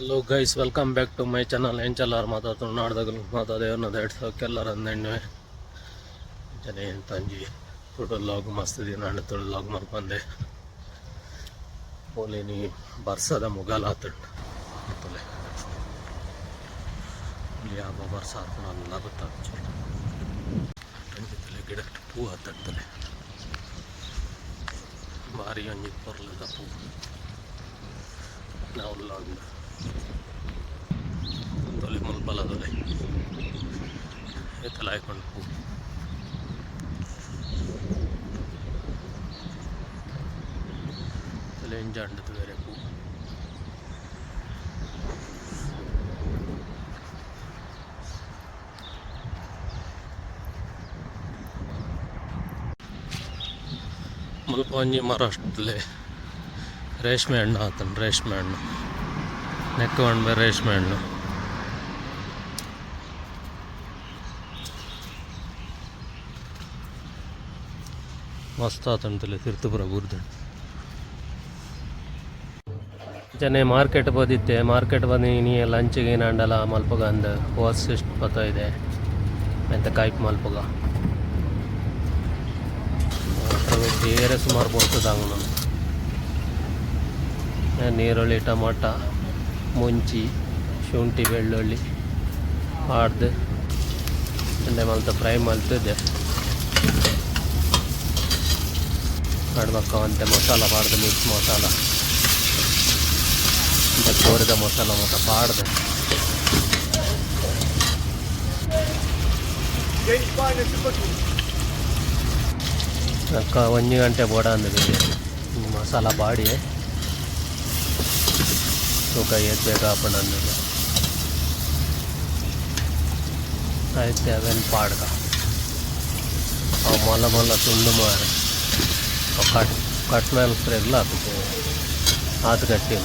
Hello guys welcome back to my channel ಏನು ಚಲ್ಲಾರ ಮಾತಾಡ್ತಾರೆ ನಾಡ್ದಾಗಲು ಮಾತಾದೆ ಅನ್ನೋದು ಎರಡು ಸಾವಿರ ಎಲ್ಲರ ಅಂದೆಣ್ಣೆ ಜನ ಏನು ತಂಜಿ ಲಾಗ್ ಮಸ್ತ್ ನಾನು ಹಣ್ಣು ಲಾಗ್ ಮಾಡ್ಕೊಂಡೆ ಓಲಿನಿ ಬರ್ಸದ ಮುಗಾಲ ಅಂತಲೇ ಇಲ್ಲಿ ಯಾವ ಬರ್ಸ ಹಾಕೊಂಡು ಗೊತ್ತಾಗ್ತದೆ ಗಿಡ ಪೂ ಹತ್ತಂತಲೆ ಭಾರಿ ಒಂಜಿ ಪೊರ್ಲದ ಪೂ ನಾವು ಲಾಗ್ ತೊಲೆ ಮುಲ್ಬಲದೊಲೆ ಎತ್ತಲ ಹಾಕೊಂಡು ತೊಲೆ ತಲೆ ಎಂಜಾಂಡದು ಬೇರೆ ಪೂ ಮುಲ್ಪ ಒಂಜಿ ಅಷ್ಟಲೆ ರೇಷ್ಮೆ ಹಣ್ಣು ಆತನು ರೇಷ್ಮೆ ಹಣ್ಣು. ನೆಕ್ಕು ಒಣಬೆ ರೇಷ್ಮೆ ಹಣ್ಣು. ಮಸ್ತ್ ಆತಂತಲೆ ತಿರ್ತುಪುರ ಬುರ್ದು. ಜನ ಮಾರ್ಕೆಟ್ ಬಂದಿತ್ತೆ, ಮಾರ್ಕೆಟ್ ಬಂದು ನೀ ಲಂಚಿಗೆ ಹಂಡಲ್ಲ ಮಲ್ಪಗ ಅಂದ ಹೋಸ್ ಎಷ್ಟು ಪತ್ತ ಇದೆ ಎಂತ ಕಾಯ್ಪ್ ಮಲ್ಪಗ. ಬೇರೆ ಸುಮಾರು ಬರ್ತದಂಗ ನಾನು ನೀರುಳ್ಳಿ, ಟಮಾಟ. ಮುಂಚಿ ಶುಂಠಿ ಬೆಳ್ಳುಳ್ಳಿ ಆಡ್ದು ಎಣ್ಣೆ ಮಲ್ತ, ಫ್ರೈ ಮಲ್ತಿದ್ದೆ. ಮಾಡ್ಬೇಕಂತೆ ಮಸಾಲ ಪಾಡ್ದು ಮಿಕ್ಸ್ ಮಸಾಲ. ಅಂತ ಕೋರಿದ ಮಸಾಲ ಮತ್ತು ಪಾಡ್ದೆ ಅಕ್ಕ, ಒಂದು ಗಂಟೆ ಬೋಡ. ಅಂದ ಮಸಾಲ ಬಾಡಿ. ತೂಕ ಏತ್ ಬೇಕು ಹಾಕೊಂಡು ಅಂದಿದೆ ಆಯ್ತು ಅವೇನು ಪಾಡ್ಕ. ಮೊಲ ಮೊಲ ತುಂಡು ಮಾರ ಕಟ್ ಕಟ್ ಮೇಲೆ ಫ್ರೆಗ್ಲ ಹಾಕುತ್ತೆ ಆತು ಗಟ್ಟಿ